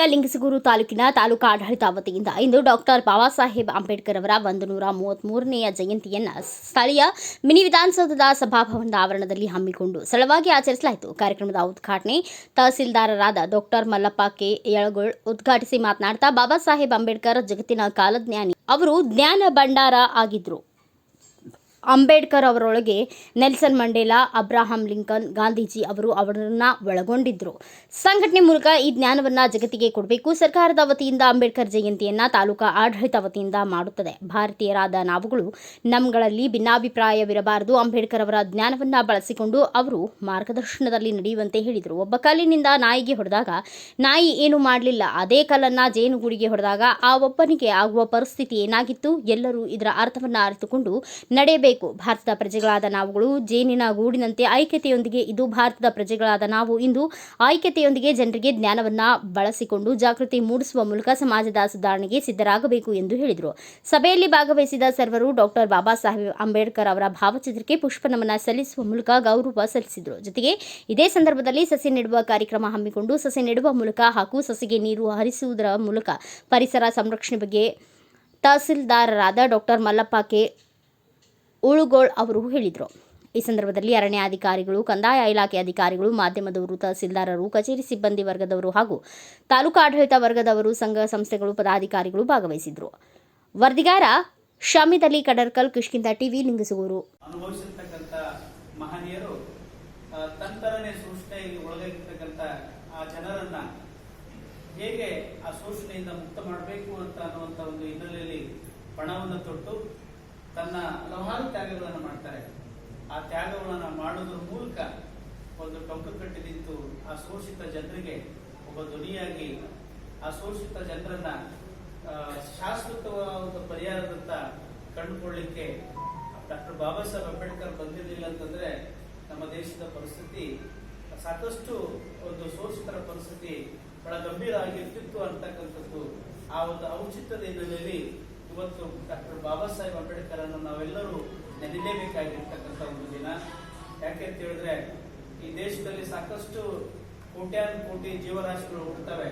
ಜಿಲ್ಲೆಯ ಲಿಂಗಸಗೂರು ತಾಲೂಕಿನ ತಾಲೂಕು ಆಡಳಿತ ವತಿಯಿಂದ ಇಂದು ಡಾಕ್ಟರ್ ಬಾಬಾ ಸಾಹೇಬ್ ಅಂಬೇಡ್ಕರ್ ಅವರ ಒಂದು ನೂರ ಮೂವತ್ಮೂರನೆಯ ಜಯಂತಿಯನ್ನು ಸ್ಥಳೀಯ ಮಿನಿ ವಿಧಾನಸೌಧದ ಸಭಾಭವನದ ಆವರಣದಲ್ಲಿ ಹಮ್ಮಿಕೊಂಡು ಸರಳವಾಗಿ ಆಚರಿಸಲಾಯಿತು. ಕಾರ್ಯಕ್ರಮದ ಉದ್ಘಾಟನೆ ತಹಸೀಲ್ದಾರರಾದ ಡಾಕ್ಟರ್ ಮಲ್ಲಪ್ಪ ಕೆ ಯಳಗೋಳ್ ಉದ್ಘಾಟಿಸಿ ಮಾತನಾಡ್ತಾ ಬಾಬಾ ಸಾಹೇಬ್ ಅಂಬೇಡ್ಕರ್ ಜಗತ್ತಿನ ಕಾಲಜ್ಞಾನಿ. ಅವರು ಜ್ಞಾನ ಭಂಡಾರ ಆಗಿದ್ರು. Ambedkar ಅವರೊಳಗೆ Nelson Mandela, Abraham Lincoln, Gandhiji ಅವರು ಅವರನ್ನು ಒಳಗೊಂಡಿದ್ದರು ಸಂಘಟನೆ ಮೂಲಕ ಈ ಜ್ಞಾನವನ್ನ ಜಗತ್ತಿಗೆ ಕೊಡಬೇಕು. ಸರ್ಕಾರದ ವತಿಯಿಂದ ಅಂಬೇಡ್ಕರ್ ಜಯಂತಿಯನ್ನ ತಾಲೂಕಾ ಆಡಳಿತ ವತಿಯಿಂದ ಮಾಡುತ್ತದೆ. ಭಾರತೀಯರಾದ ನಾವುಗಳು ನಮ್ಗಳಲ್ಲಿ ಭಿನ್ನಾಭಿಪ್ರಾಯವಿರಬಾರದು. ಅಂಬೇಡ್ಕರ್ ಅವರ ಜ್ಞಾನವನ್ನ ಬಳಸಿಕೊಂಡು ಅವರು ಮಾರ್ಗದರ್ಶನದಲ್ಲಿ ನಡೆಯುವಂತೆ ಹೇಳಿದರು. ಒಬ್ಬ ಕಲ್ಲಿನಿಂದ ನಾಯಿಗೆ ಹೊಡೆದಾಗ ನಾಯಿ ಏನು ಮಾಡಲಿಲ್ಲ. ಅದೇ ಕಲ್ಲನ್ನು ಜೇನುಗೂಡಿಗೆ ಹೊಡೆದಾಗ ಆ ಒಬ್ಬನಿಗೆ ಆಗುವ ಪರಿಸ್ಥಿತಿ ಏನಾಗಿತ್ತು? ಎಲ್ಲರೂ ಇದರ ಅರ್ಥವನ್ನ ಅರಿತುಕೊಂಡು ನಡೆಯಬೇಕು. ಭಾರತದ ಪ್ರಜೆಗಳಾದ ನಾವುಗಳು ಜೇನಿನ ಗೂಡಿನಂತೆ ಐಕ್ಯತೆಯೊಂದಿಗೆ ಇದು ಭಾರತದ ಪ್ರಜೆಗಳಾದ ನಾವು ಇಂದು ಐಕ್ಯತೆಯೊಂದಿಗೆ ಜನರಿಗೆ ಜ್ಞಾನವನ್ನ ಬಳಸಿಕೊಂಡು ಜಾಗೃತಿ ಮೂಡಿಸುವ ಮೂಲಕ ಸಮಾಜದ ಸುಧಾರಣೆಗೆ ಸಿದ್ಧರಾಗಬೇಕು ಎಂದು ಹೇಳಿದರು. ಸಭೆಯಲ್ಲಿ ಭಾಗವಹಿಸಿದ ಸರ್ವರು ಡಾಕ್ಟರ್ ಬಾಬಾ ಸಾಹೇಬ್ ಅಂಬೇಡ್ಕರ್ ಅವರ ಭಾವಚಿತ್ರಕ್ಕೆ ಪುಷ್ಪ ನಮನ ಸಲ್ಲಿಸುವ ಮೂಲಕ ಗೌರವ ಸಲ್ಲಿಸಿದರು. ಜೊತೆಗೆ ಇದೇ ಸಂದರ್ಭದಲ್ಲಿ ಸಸಿ ನೆಡುವ ಕಾರ್ಯಕ್ರಮ ಹಮ್ಮಿಕೊಂಡು ಸಸಿ ನೆಡುವ ಮೂಲಕ ಹಾಗೂ ಸಸಿಗೆ ನೀರು ಹರಿಸುವುದರ ಮೂಲಕ ಪರಿಸರ ಸಂರಕ್ಷಣೆ ಬಗ್ಗೆ ತಹಸೀಲ್ದಾರರಾದ ಡಾಕ್ಟರ್ ಮಲ್ಲಪ್ಪ ಕೆ. ಉಳುಗೋಳ್ ಅವರು ಹೇಳಿದರು. ಈ ಸಂದರ್ಭದಲ್ಲಿ ಅರಣ್ಯಾಧಿಕಾರಿಗಳು ಕಂದಾಯ ಇಲಾಖೆ ಅಧಿಕಾರಿಗಳು, ಮಾಧ್ಯಮದವರು, ತಹಸೀಲ್ದಾರರು, ಕಚೇರಿ ಸಿಬ್ಬಂದಿ ವರ್ಗದವರು ಹಾಗೂ ತಾಲೂಕು ಆಡಳಿತ ವರ್ಗದವರು, ಸಂಘ ಸಂಸ್ಥೆಗಳು, ಪದಾಧಿಕಾರಿಗಳು ಭಾಗವಹಿಸಿದರು. ವರದಿಗಾರ ಶಮಿದಲಿ ಕಡರ್ಕಲ್, ಕಿಷ್ಕಿಂದ ಟಿವಿ ಲಿಂಗಸೂರು ಮಹನೀಯರು ತಂತರನೇ ಸೂಕ್ಷ್ಮೆಗೆ ಒಳಗಾಗಿರ್ತಕ್ಕಂಥ ಆ ಜನರನ್ನ ಹೇಗೆ ಆ ಶೋಷಣೆಯಿಂದ ಮುಕ್ತ ಮಾಡಬೇಕು ಅಂತ ಅನ್ನುವಂಥ ಒಂದು ಹಿನ್ನೆಲೆಯಲ್ಲಿ ಪಣವನ್ನು ತೊಟ್ಟು ತನ್ನ ಹಲವಾರು ತ್ಯಾಗಗಳನ್ನು ಮಾಡ್ತಾರೆ. ಆ ತ್ಯಾಗಗಳನ್ನು ಮಾಡೋದ್ರ ಮೂಲಕ ಒಂದು ಟೊಂಕು ಕಟ್ಟಿದಿತ್ತು ಆ ಶೋಷಿತ ಜನರಿಗೆ ಒಬ್ಬ ಧ್ವನಿಯಾಗಿ ಆ ಶೋಷಿತ ಜನರನ್ನ ಶಾಶ್ವತವಾದ ಒಂದು ಪರಿಹಾರದತ್ತ ಕಂಡುಕೊಳ್ಳಿಕ್ಕೆ ಡಾಕ್ಟರ್ ಬಾಬಾ ಸಾಹೇಬ್ ಅಂಬೇಡ್ಕರ್ ಬಂದಿರಲಿಲ್ಲ ಅಂತಂದ್ರೆ ನಮ್ಮ ದೇಶದ ಪರಿಸ್ಥಿತಿ ಸಾಕಷ್ಟು ಒಂದು ಶೋಷಿತರ ಪರಿಸ್ಥಿತಿ ಬಹಳ ಗಂಭೀರ ಆಗಿರ್ತಿತ್ತು ಅಂತಕ್ಕಂಥದ್ದು ಆ ಒಂದು ಔಚಿತ್ಯದ ಹಿನ್ನೆಲೆಯಲ್ಲಿ ಇವತ್ತು ಡಾಕ್ಟರ್ ಬಾಬಾ ಸಾಹೇಬ್ ಅಂಬೇಡ್ಕರ್ ಅನ್ನು ನಾವೆಲ್ಲರೂ ನೆನಲೇಬೇಕಾಗಿರ್ತಕ್ಕಂಥ ಒಂದು ದಿನ. ಯಾಕೆ ಅಂತ ಹೇಳಿದ್ರೆ, ಈ ದೇಶದಲ್ಲಿ ಸಾಕಷ್ಟು ಕೋಟ್ಯಾನು ಕೋಟಿ ಜೀವರಾಶಿಗಳು ಹುಡ್ತವೆ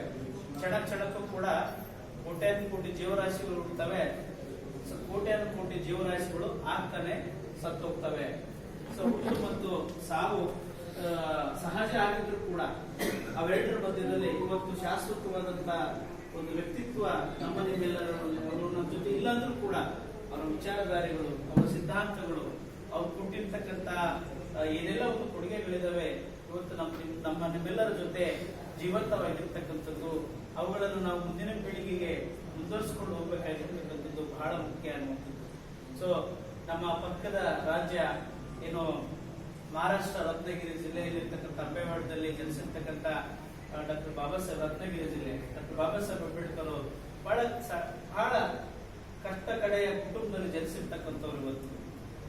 ಕ್ಷಣ ಕ್ಷಣಕ್ಕೂ ಕೂಡ ಕೋಟ್ಯಾನು ಕೋಟಿ ಜೀವರಾಶಿಗಳು ಹುಡ್ತವೆ ಕೋಟ್ಯಾನು ಕೋಟಿ ಜೀವರಾಶಿಗಳು ಆಗ್ತಾನೆ ಸತ್ತೋಗ್ತವೆ. ಸೊ, ಹುಟ್ಟು ಮತ್ತು ಸಾವು ಸಹಜ ಆಗಿದ್ರು ಕೂಡ, ಅವೆರಡರ ಮಧ್ಯದಲ್ಲಿ ಇವತ್ತು ಶಾಶ್ವತವಾದಂತ ಒಂದು ವ್ಯಕ್ತಿತ್ವ ನಮ್ಮ ನಿಮ್ಮೆಲ್ಲರ ಅವರು ನಮ್ಮ ಜೊತೆ ಇಲ್ಲಾಂದ್ರೂ ಕೂಡ ಅವರ ವಿಚಾರಧಾರೆಗಳು ಅವರ ಸಿದ್ಧಾಂತಗಳು ಅವ್ರು ಕೊಟ್ಟಿರ್ತಕ್ಕಂತ ಆ, ಏನೆಲ್ಲ ಒಂದು ಕೊಡುಗೆಗಳಿದಾವೆ. ಇವತ್ತು ನಮ್ಮ ನಮ್ಮ ನಿಮ್ಮೆಲ್ಲರ ಜೊತೆ ಜೀವಂತವಾಗಿರ್ತಕ್ಕಂಥದ್ದು, ಅವುಗಳನ್ನು ನಾವು ಮುಂದಿನ ಪೀಳಿಗೆಗೆ ಮುಂದುವರಿಸಿಕೊಂಡು ಹೋಗ್ಬೇಕಾಗಿರ್ತಕ್ಕಂಥದ್ದು ಬಹಳ ಮುಖ್ಯ ಅನ್ನುವಂಥದ್ದು. ಸೊ ನಮ್ಮ ಪಕ್ಕದ ರಾಜ್ಯ ಏನು, ಮಹಾರಾಷ್ಟ್ರ ರತ್ನಗಿರಿ ಜಿಲ್ಲೆಯಲ್ಲಿರ್ತಕ್ಕಂಥ ಅಂಬೇವಾಡದಲ್ಲಿ ಜನಿಸಿರ್ತಕ್ಕಂಥ ಡಾಕ್ಟರ್ ಬಾಬಾ ಸಾಹೇಬ್ ರತ್ನಗಿರಿ ಜಿಲ್ಲೆ. ಡಾಕ್ಟರ್ ಬಾಬಾ ಸಾಹೇಬ್ ಅಂಬೇಡ್ಕರ್ ಬಹಳ ಬಹಳ ಕಷ್ಟ ಕಡೆಯ ಕುಟುಂಬದಲ್ಲಿ ಜನಿಸಿರ್ತಕ್ಕಂಥವ್ರು ಇವತ್ತು.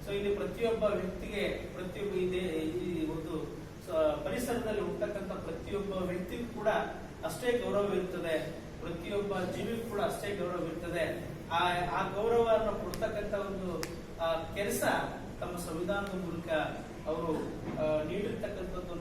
ಸೊ ಇಲ್ಲಿ ಪ್ರತಿಯೊಬ್ಬ ವ್ಯಕ್ತಿಗೆ ಪ್ರತಿಯೊಬ್ಬ ಇದೆ ಈ ಒಂದು ಪರಿಸರದಲ್ಲಿ ಹುಟ್ಟತಕ್ಕಂಥ ಪ್ರತಿಯೊಬ್ಬ ವ್ಯಕ್ತಿಗೂ ಕೂಡ ಅಷ್ಟೇ ಗೌರವ ಇರ್ತದೆ. ಪ್ರತಿಯೊಬ್ಬ ಜೀವಿಗೂ ಕೂಡ ಅಷ್ಟೇ ಗೌರವ ಇರ್ತದೆ. ಆ ಆ ಗೌರವವನ್ನು ಕೊಡ್ತಕ್ಕಂಥ ಒಂದು ಕೆಲಸ ತಮ್ಮ ಸಂವಿಧಾನದ ಮೂಲಕ ಅವರು ನೀಡಿರ್ತಕ್ಕಂಥದ್ದು